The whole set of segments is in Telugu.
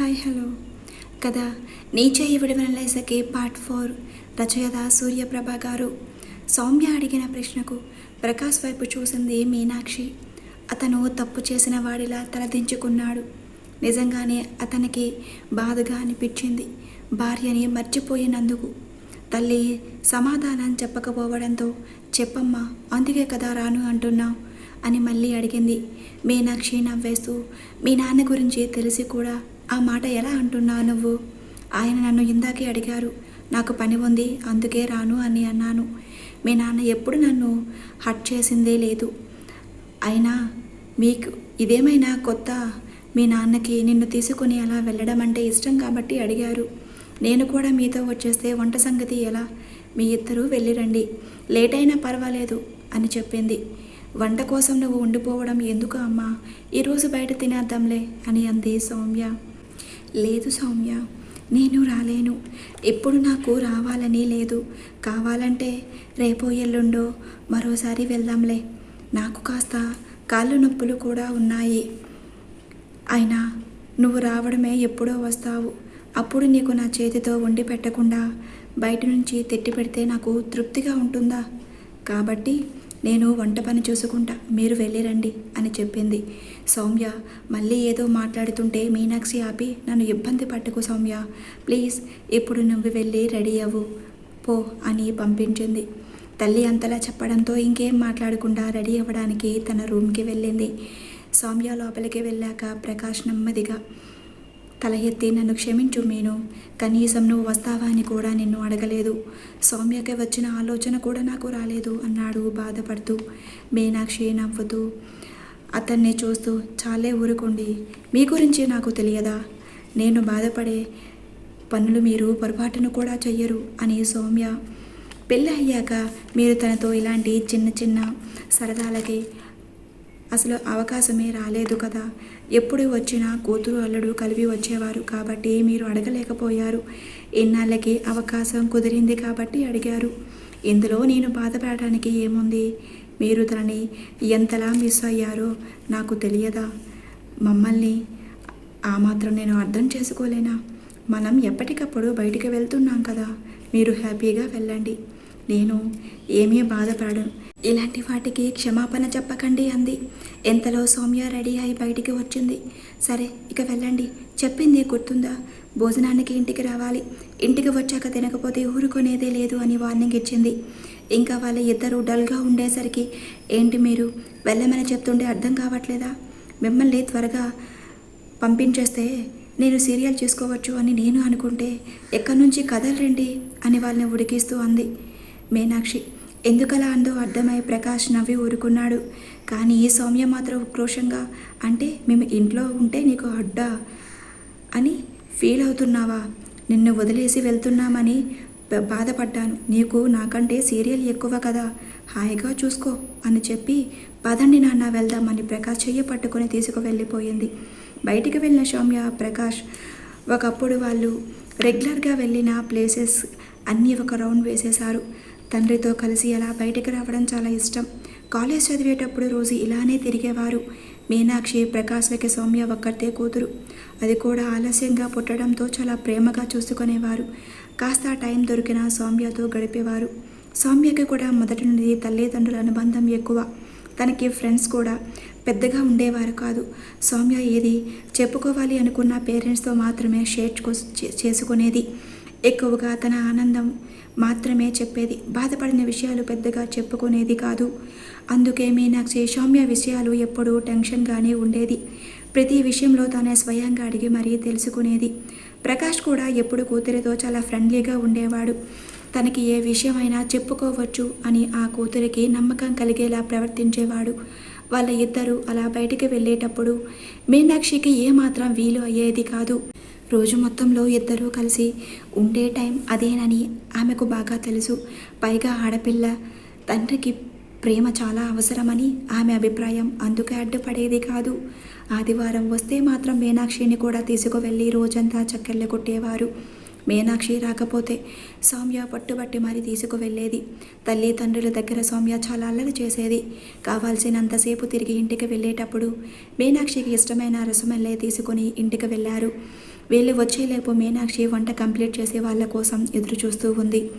Hi hello. కథ నీచే చేయి విడుదల పార్ట్ ఫోర్. రచయిత సూర్యప్రభ గారు సౌమ్య అడిగిన ప్రశ్నకు ప్రకాష్ వైపు చూసింది మీనాక్షి. అతను తప్పు చేసిన వాడిలా తలదించుకున్నాడు. నిజంగానే అతనికి బాధగా అనిపించింది భార్యని మర్చిపోయినందుకు. తల్లి సమాధానం చెప్పకపోవడంతో చెప్పమ్మా అందుకే కదా రాను అంటున్నావు అని మళ్ళీ అడిగింది మీనాక్షి నవ్వేస్తూ. మీ నాన్న గురించి తెలిసి కూడా ఆ మాట ఎలా అంటున్నావు నువ్వు? ఆయన నన్ను ఇందాకే అడిగారు. నాకు పని ఉంది అందుకే రాను అని అన్నాను. మీ నాన్న ఎప్పుడు నన్ను హట్ చేసిందే లేదు. అయినా మీకు ఇదేమైనా కొత్త? మీ నాన్నకి నిన్ను తీసుకుని అలా వెళ్ళడం అంటే ఇష్టం కాబట్టి అడిగారు. నేను కూడా మీతో వచ్చేస్తే వంట సంగతి ఎలా? మీ ఇద్దరూ వెళ్ళిరండి లేట్ అయినా పర్వాలేదు అని చెప్పింది. వంట కోసం నువ్వు ఉండిపోవడం ఎందుకు అమ్మా? ఈరోజు బయట తినేద్దాంలే అని అంది సౌమ్య. లేదు సౌమ్య నేను రాలేను. ఇప్పుడు నాకు రావాలని లేదు. కావాలంటే రేపో ఎల్లుండో మరోసారి వెళ్దాంలే. నాకు కాస్త కాళ్ళు నొప్పులు కూడా ఉన్నాయి. అయినా నువ్వు రావడమే ఎప్పుడో వస్తావు. అప్పుడు నీకు నా చేతితో వండి పెట్టకుండా బయట నుంచి తెట్టి పెడితే నాకు తృప్తిగా ఉంటుందా? కాబట్టి నేను వంట పని చూసుకుంటా. మీరు వెళ్ళిరండి అని చెప్పింది. సౌమ్య మళ్ళీ ఏదో మాట్లాడుతుంటే మీనాక్షి ఆపి నన్ను ఇబ్బంది పట్టుకు సౌమ్య. ప్లీజ్ ఇప్పుడు నువ్వు వెళ్ళి రెడీ అవ్వు. పో అని పంపించింది. తల్లి అంతలా చెప్పడంతో ఇంకేం మాట్లాడకుండా రెడీ అవ్వడానికి తన రూమ్కి వెళ్ళింది. సౌమ్య లోపలికి వెళ్ళాక ప్రకాష్ నెమ్మదిగా తల ఎత్తి నన్ను క్షమించు మీను. కనీసం నువ్వు వస్తావా అని కూడా నిన్ను అడగలేదు. సౌమ్యకి వచ్చిన ఆలోచన కూడా నాకు రాలేదు అన్నాడు బాధపడుతూ. మీనాక్షి నవ్వుతూ అతన్ని చూస్తూ చాలే ఊరుకోండి. మీ గురించి నాకు తెలియదా? నేను బాధపడే పనులు మీరు పొరపాటును కూడా చెయ్యరు అని సౌమ్య. పెళ్ళి అయ్యాక మీరు తనతో ఇలాంటి చిన్న చిన్న సరదాలకి అసలు అవకాశమే రాలేదు కదా. ఎప్పుడు వచ్చినా కూతురు అల్లుడు కలిపి వచ్చేవారు కాబట్టి మీరు అడగలేకపోయారు. ఇన్నాళ్ళకి అవకాశం కుదిరింది కాబట్టి అడిగారు. ఇందులో నేను బాధపడటానికి ఏముంది? మీరు తనని ఎంతలా మిస్ అయ్యారో నాకు తెలియదా? మమ్మల్ని ఆ మాత్రం నేను అర్థం చేసుకోలేనా? మనం ఎప్పటికప్పుడు బయటికి వెళ్తున్నాం కదా. మీరు హ్యాపీగా వెళ్ళండి. నేను ఏమీ బాధపడను. ఇలాంటి వాటికి క్షమాపణ చెప్పకండి అంది. ఎంతలో సౌమ్య రెడీ అయి బయటికి వచ్చింది. సరే ఇక వెళ్ళండి. చెప్పింది గుర్తుందా? భోజనానికి ఇంటికి రావాలి. ఇంటికి వచ్చాక తినకపోతే ఊరుకునేదే లేదు అని వార్నింగ్ ఇచ్చింది. ఇంకా వాళ్ళ ఇద్దరు డల్గా ఉండేసరికి ఏంటి మీరు? వెళ్ళమని చెప్తుంటే అర్థం కావట్లేదా? మిమ్మల్ని త్వరగా పంపించేస్తే నేను సీరియల్ చేసుకోవచ్చు అని నేను అనుకుంటే ఎక్కడి నుంచి కదలరండి? అని వాళ్ళని ఉడికిస్తూ అంది. మీనాక్షి ఎందుకలా అందో అర్థమై ప్రకాష్ నవ్వి ఊరుకున్నాడు. కానీ సౌమ్య మాత్రం ఉక్రోషంగా అంటే మేము ఇంట్లో ఉంటే నీకు అడ్డా అని ఫీల్ అవుతున్నావా? నిన్ను వదిలేసి వెళ్తున్నామని బాధపడ్డాను. నీకు నాకంటే సీరియల్ ఎక్కువ కదా? హాయిగా చూసుకో అని చెప్పి పదండి నాన్న వెళ్దామని ప్రకాష్ చెయ్యి పట్టుకొని తీసుకువెళ్ళిపోయింది. బయటికి వెళ్ళిన సౌమ్య ప్రకాష్ ఒకప్పుడు వాళ్ళు రెగ్యులర్గా వెళ్ళిన ప్లేసెస్ అన్నీ ఒక రౌండ్ వేసేశారు. తండ్రితో కలిసి అలా బయటికి రావడం చాలా ఇష్టం. కాలేజ్ చదివేటప్పుడు రోజు ఇలానే తిరిగేవారు. మీనాక్షి ప్రకాశ్లకి సౌమ్య ఒక్కతే కూతురు. అది కూడా ఆలస్యంగా పుట్టడంతో చాలా ప్రేమగా చూసుకునేవారు. కాస్త టైం దొరికిన సౌమ్యతో గడిపేవారు. సౌమ్యకి కూడా మొదటి నుండి తల్లిదండ్రుల అనుబంధం ఎక్కువ. తనకి ఫ్రెండ్స్ కూడా పెద్దగా ఉండేవారు కాదు. సౌమ్య ఏది చెప్పుకోవాలి అనుకున్న పేరెంట్స్తో మాత్రమే షేర్ చే- చేసుకునేది. ఎక్కువగా తన ఆనందం మాత్రమే చెప్పేది. బాధపడిన విషయాలు పెద్దగా చెప్పుకునేది కాదు. అందుకే మీనాక్షి సౌమ్య విషయాలు ఎప్పుడూ టెన్షన్గానే ఉండేది. ప్రతి విషయంలో తానే స్వయంగా అడిగి మరీ తెలుసుకునేది. ప్రకాష్ కూడా ఎప్పుడు కూతురితో చాలా ఫ్రెండ్లీగా ఉండేవాడు. తనకి ఏ విషయమైనా చెప్పుకోవచ్చు అని ఆ కూతురికి నమ్మకం కలిగేలా ప్రవర్తించేవాడు. వాళ్ళ ఇద్దరూ అలా బయటికి వెళ్ళేటప్పుడు మీనాక్షికి ఏమాత్రం వీలు అయ్యేది కాదు. రోజు మొత్తంలో ఇద్దరూ కలిసి ఉండే టైం అదేనని ఆమెకు బాగా తెలుసు. పైగా ఆడపిల్ల తండ్రికి ప్రేమ చాలా అవసరమని ఆమె అభిప్రాయం. అందుకే అడ్డుపడేది కాదు. ఆదివారం వస్తే మాత్రం మీనాక్షిని కూడా తీసుకువెళ్ళి రోజంతా చక్కెర్లు కొట్టేవారు. మీనాక్షి రాకపోతే సౌమ్య పట్టుబట్టి మరీ తీసుకువెళ్ళేది. తల్లి తండ్రుల దగ్గర సౌమ్య చాలా అల్లరి చేసేది. కావాల్సినంతసేపు తిరిగి ఇంటికి వెళ్ళేటప్పుడు మీనాక్షికి ఇష్టమైన రసమల్లే తీసుకుని ఇంటికి వెళ్ళారు. వీళ్ళు వచ్చేలేపు మీనాక్షి వంట కంప్లీట్ చేసే వాళ్ళ కోసం ఎదురు చూస్తూ ఉంది.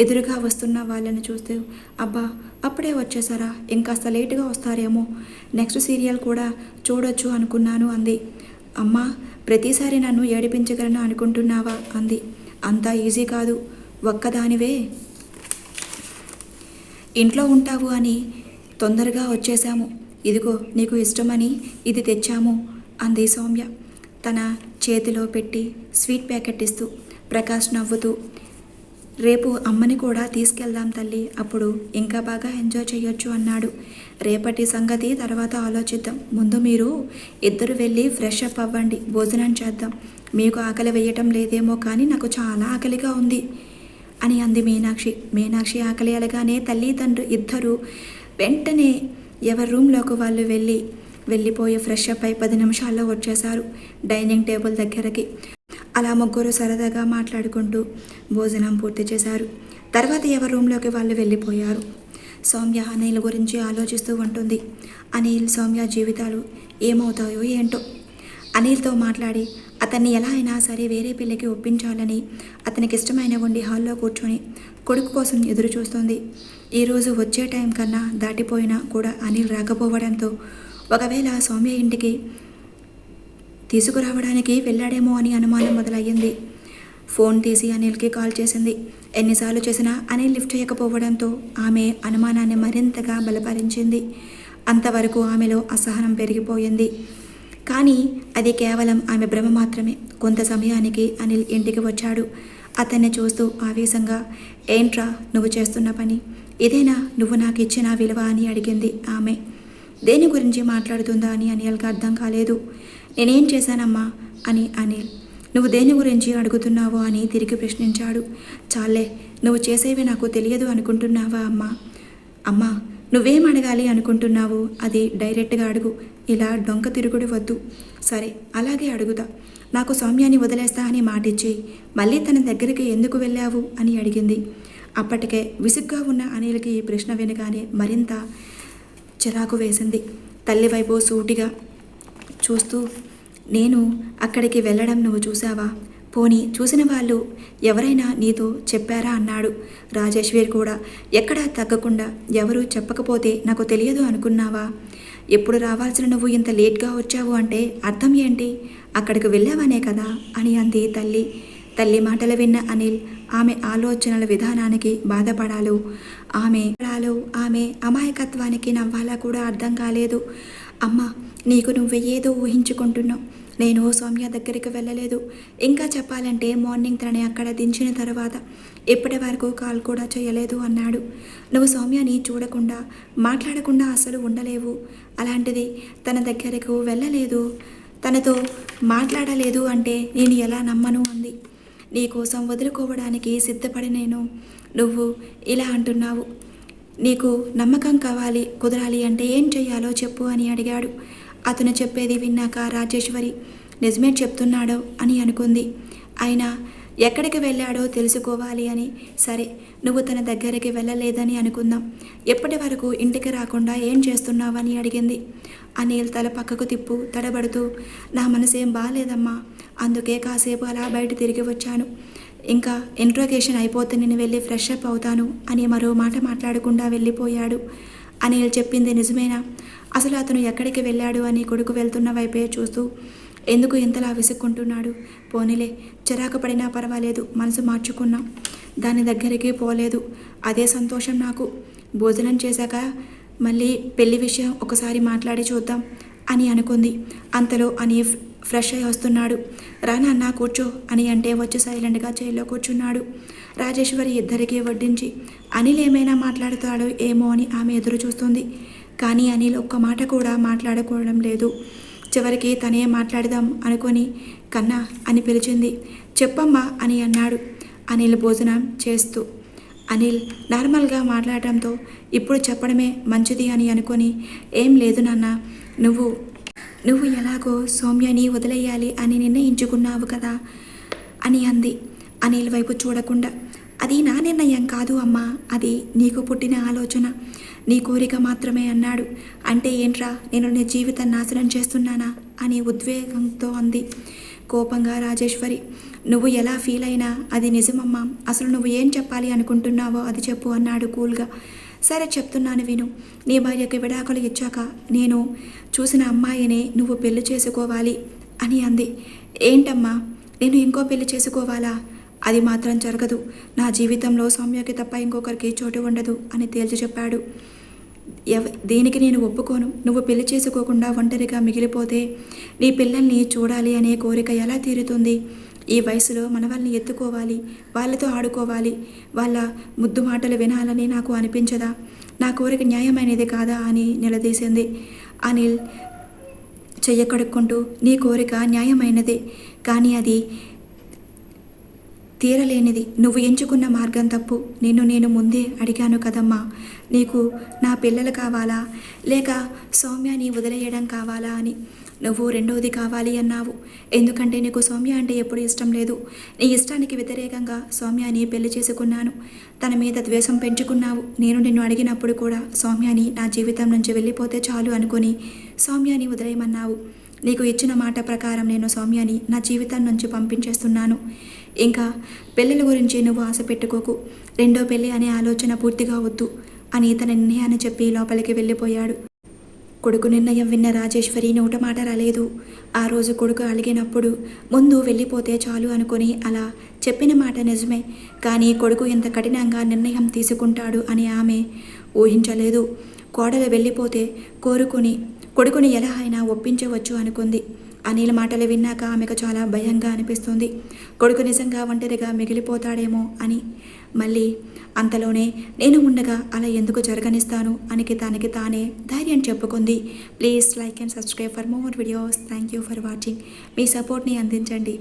ఎదురుగా వస్తున్న వాళ్ళని చూస్తూ అబ్బా అప్పుడే వచ్చేసారా? ఇంకాస్త లేటుగా వస్తారేమో. నెక్స్ట్ సీరియల్ కూడా చూడొచ్చు అనుకున్నాను అంది. అమ్మా ప్రతిసారి నన్ను ఏడిపించగలను అనుకుంటున్నావా? అంది. అంతా ఈజీ కాదు. ఒక్కదానివే. ఇంట్లో ఉంటావు అని తొందరగా వచ్చేసాము. ఇదిగో నీకు ఇష్టమని ఇది తెచ్చాము అంది సౌమ్య. తన చేతిలో పెట్టి స్వీట్ ప్యాకెట్ ఇస్తూ ప్రకాష్ నవ్వుతూ రేపు అమ్మని కూడా తీసుకెళ్దాం తల్లి అప్పుడు ఇంకా బాగా ఎంజాయ్ చేయొచ్చు అన్నాడు. రేపటి సంగతి తర్వాత ఆలోచిద్దాం. ముందు మీరు ఇద్దరు వెళ్ళి ఫ్రెష్ అప్ అవ్వండి భోజనం చేద్దాం. మీకు ఆకలి వేయటం లేదేమో కానీ నాకు చాలా ఆకలిగా ఉంది అని అంది మీనాక్షి. మీనాక్షి ఆకలి అనగానే తల్లిదండ్రులు ఇద్దరు వెంటనే ఎవరి రూమ్లోకి వాళ్ళు వెళ్ళి వెళ్ళిపోయి ఫ్రెష్ అప్ అయి పది నిమిషాల్లో వచ్చేశారు డైనింగ్ టేబుల్ దగ్గరకి. అలా ముగ్గురు సరదాగా మాట్లాడుకుంటూ భోజనం పూర్తి చేశారు. తర్వాత ఎవరి రూమ్లోకి వాళ్ళు వెళ్ళిపోయారు. సౌమ్య అనిల్ గురించి ఆలోచిస్తూ ఉంటుంది. అనిల్ సౌమ్య జీవితాలు ఏమవుతాయో ఏంటో. అనిల్తో మాట్లాడి అతన్ని ఎలా అయినా సరే వేరే పిల్లకి ఒప్పించాలని అతనికి ఇష్టమైన ఉండి హాల్లో కూర్చొని కొడుకు కోసం ఎదురు చూస్తుంది ఈరోజు వచ్చే టైం కన్నా దాటిపోయినా కూడా అనిల్ రాకపోవడంతో ఒకవేళ సౌమ్య ఇంటికి తీసుకురావడానికి వెళ్ళాడేమో అని అనుమానం మొదలయ్యింది. ఫోన్ తీసి అనిల్కి కాల్ చేసింది. ఎన్నిసార్లు చేసినా అనిల్ లిఫ్ట్ చేయకపోవడంతో ఆమె అనుమానాన్ని మరింతగా బలపరించింది. అంతవరకు ఆమెలో అసహనం పెరిగిపోయింది. కానీ అది కేవలం ఆమె భ్రమ మాత్రమే. కొంత సమయానికి అనిల్ ఇంటికి వచ్చాడు. అతన్ని చూస్తూ ఆవేశంగా ఏంట్రా నువ్వు చేస్తున్న పని? ఇదేనా? నువ్వు నాకు ఇచ్చిన విలువ? అని అడిగింది ఆమె. దేని గురించి మాట్లాడుతుందా అని అనిల్కి అర్థం కాలేదు. నేనేం చేశానమ్మా? అని అనిల్. నువ్వు దేని గురించి అడుగుతున్నావో అని తిరిగి ప్రశ్నించాడు. చాలే నువ్వు చేసేవి నాకు తెలియదు అనుకుంటున్నావా అమ్మా? అమ్మా నువ్వేం అడగాలి అనుకుంటున్నావు? అది డైరెక్ట్గా అడుగు. ఇలా డొంక తిరుగుడు వద్దు. సరే అలాగే అడుగుతా. నాకు సౌమ్యాన్ని వదిలేస్తా అని మాటిచ్చేయి. మళ్ళీ తన దగ్గరికి ఎందుకు వెళ్ళావు? అని అడిగింది. అప్పటికే విసుగ్గా ఉన్న అనిల్కి ఈ ప్రశ్న వినగానే మరింత చిరాకు వేసింది. తల్లి వైపు సూటిగా చూస్తూ నేను అక్కడికి వెళ్ళడం నువ్వు చూసావా పోనీ చూసిన వాళ్ళు ఎవరైనా నీతో చెప్పారా? అన్నాడు రాజేశ్వర్ కూడా. ఎక్కడా తగ్గకుండా ఎవరు చెప్పకపోతే నాకు తెలియదు అనుకున్నావా? ఎప్పుడు రావాల్సిన నువ్వు ఇంత లేట్గా వచ్చావు అంటే అర్థం ఏంటి? అక్కడికి వెళ్ళావనే కదా? అని అంది తల్లి. తల్లి మాటలు విన్న అనిల్ ఆమె ఆలోచనల విధానానికి బాధపడాలు. ఆమె పడాలు ఆమె అమాయకత్వానికి నవ్వాలా కూడా అర్థం కాలేదు. అమ్మ నీకు నువ్వు ఏదో ఊహించుకుంటున్నావు. నేను సౌమ్య దగ్గరికి వెళ్ళలేదు. ఇంకా చెప్పాలంటే మార్నింగ్ తనని అక్కడ దించిన తర్వాత ఇప్పటి వరకు కాల్ కూడా చేయలేదు అన్నాడు. నువ్వు సౌమ్యని చూడకుండా మాట్లాడకుండా అసలు ఉండలేవు. అలాంటిది తన దగ్గరకు వెళ్ళలేదు. తనతో మాట్లాడలేదు అంటే నేను ఎలా నమ్మను అంది. నీకోసం వదులుకోవడానికి సిద్ధపడి నేను. నువ్వు ఇలా అంటున్నావు. నీకు నమ్మకం కావాలి కుదరాలి అంటే ఏం చెయ్యాలో చెప్పు అని అడిగాడు. అతను చెప్పేది విన్నాక రాజేశ్వరి నిజమే చెప్తున్నాడో అని అనుకుంది. అయినా ఎక్కడికి వెళ్ళాడో తెలుసుకోవాలి అని. సరే నువ్వు తన దగ్గరికి వెళ్ళలేదని అనుకుందాం. ఎప్పటి వరకు ఇంటికి రాకుండా ఏం చేస్తున్నావని అడిగింది. అనిల్ తల పక్కకు తిప్పు తడబడుతూ నా మనసేం బాగాలేదమ్మా అందుకే కాసేపు అలా బయట తిరిగి వచ్చాను. ఇంకా ఇంట్రోగేషన్ అయిపోతే నేను వెళ్ళి ఫ్రెష్ అప్ అవుతాను అని మరో మాట మాట్లాడకుండా వెళ్ళిపోయాడు. అనిల్ చెప్పింది నిజమేనా? అసలు అతను ఎక్కడికి వెళ్ళాడు అని కొడుకు వెళ్తున్న వైపే చూస్తూ ఎందుకు ఇంతలా విసుక్కుంటున్నాడు? పోనీలే చిరాకు పడినా పర్వాలేదు మనసు మార్చుకున్నాం. దాని దగ్గరికి పోలేదు. అదే సంతోషం నాకు. భోజనం చేశాక మళ్ళీ పెళ్ళి విషయం ఒకసారి మాట్లాడి చూద్దాం అని అనుకుంది. అంతలో అని ఫ్రెష్ అయి వస్తున్నాడు. రా నాన్న కూర్చో అని అంటే వచ్చి సైలెంట్గా చైర్లో కూర్చున్నాడు. రాజేశ్వరి ఇద్దరికీ వడ్డించి అనిల్ ఏమైనా మాట్లాడతాడో ఏమో అని ఆమె ఎదురు చూస్తుంది. కానీ అనిల్ ఒక్క మాట కూడా మాట్లాడుకోవడం లేదు. చివరికి తనే మాట్లాడదాం అనుకొని కన్నా అని పిలిచింది. చెప్పమ్మా అని అన్నాడు. అనిల్ భోజనం చేస్తూ. అనిల్ నార్మల్గా మాట్లాడటంతో ఇప్పుడు చెప్పడమే మంచిది అని అనుకొని ఏం లేదు నాన్న నువ్వు నువ్వు ఎలాగో సౌమ్యని వదిలేయాలి అని నిర్ణయించుకున్నావు కదా అని అంది. అనిల్ వైపు చూడకుండా అది నా నిర్ణయం కాదు అమ్మా అది నీకు పుట్టిన ఆలోచన. నీ కోరిక మాత్రమే అన్నాడు. అంటే ఏంట్రా నేను నీ జీవితం నాశనం చేస్తున్నానా? అని ఉద్వేగంతో అంది. కోపంగా రాజేశ్వరి నువ్వు ఎలా ఫీల్ అయినా అది నిజమమ్మా. అసలు నువ్వు ఏం చెప్పాలి అనుకుంటున్నావో అది చెప్పు అన్నాడు కూల్గా. సరే చెప్తున్నాను విను. నీ భార్యకి విడాకులు ఇచ్చాక నేను చూసిన అమ్మాయిని నువ్వు పెళ్ళి చేసుకోవాలి అని అంది. ఏంటమ్మా నేను ఇంకో పెళ్ళి చేసుకోవాలా? అది మాత్రం జరగదు. నా జీవితంలో సౌమ్యకి తప్ప ఇంకొకరికి చోటు ఉండదు అని తేల్చి చెప్పాడు. దేనికి నేను ఒప్పుకోను? నువ్వు పెళ్ళి చేసుకోకుండా ఒంటరిగా మిగిలిపోతే నీ పిల్లల్ని చూడాలి అనే కోరిక ఎలా తీరుతుంది? ఈ వయసులో మనవాళ్ళని ఎత్తుకోవాలి వాళ్ళతో ఆడుకోవాలి వాళ్ళ ముద్దు మాటలు వినాలని నాకు అనిపించదా? నా కోరిక న్యాయమైనది కాదా అని నిలదీసింది. అనిల్ చెయ్యకడుక్కుంటూ నీ కోరిక న్యాయమైనదే కానీ అది తీరలేనిది. నువ్వు ఎంచుకున్న మార్గం తప్పు. నిన్ను నేను ముందే అడిగాను కదమ్మా. నీకు నా పిల్లలు కావాలా? లేక సౌమ్యాని వదిలేయడం కావాలా అని. నువ్వు రెండవది కావాలి అన్నావు. ఎందుకంటే నీకు సౌమ్య అంటే ఎప్పుడు ఇష్టం లేదు. నీ ఇష్టానికి వ్యతిరేకంగా సౌమ్యాని పెళ్ళి చేసుకున్నాను. తన మీద ద్వేషం పెంచుకున్నావు. నేను నిన్ను అడిగినప్పుడు కూడా సౌమ్యాని నా జీవితం నుంచి వెళ్ళిపోతే చాలు అనుకుని సౌమ్యాని వదిలేయమన్నావు. నీకు ఇచ్చిన మాట ప్రకారం నేను సౌమ్యాని నా జీవితం నుంచి పంపించేస్తున్నాను. ఇంకా పెళ్ళిళ్ళ గురించి నువ్వు ఆశ పెట్టుకోకు. రెండో పెళ్ళి అనే ఆలోచన పూర్తిగా వద్దు అని తన నిర్ణయాన్ని చెప్పి లోపలికి వెళ్ళిపోయాడు. కొడుకు నిర్ణయం విన్న రాజేశ్వరి నోట మాట రాలేదు. ఆ రోజు కొడుకు అలిగినప్పుడు ముందు వెళ్ళిపోతే చాలు అనుకుని అలా చెప్పిన మాట నిజమే. కానీ కొడుకు ఇంత కఠినంగా నిర్ణయం తీసుకుంటాడు అని ఆమె ఊహించలేదు. కోడలు వెళ్ళిపోతే కోరుకుని కొడుకుని ఎలా అయినా ఒప్పించవచ్చు అనుకుంది. అనిల్ మాటలు విన్నాక ఆమెకు చాలా భయంగా అనిపిస్తుంది. కొడుకు నిజంగా ఒంటరిగా మిగిలిపోతాడేమో అని. మళ్ళీ అంతలోనే నేను ఉండగా అలా ఎందుకు జరగనిస్తాను అనికి తనకి తానే ధైర్యం చెప్పుకుంది. Please like and subscribe for more videos. Thank you for watching. మీ సపోర్ట్ని అందించండి.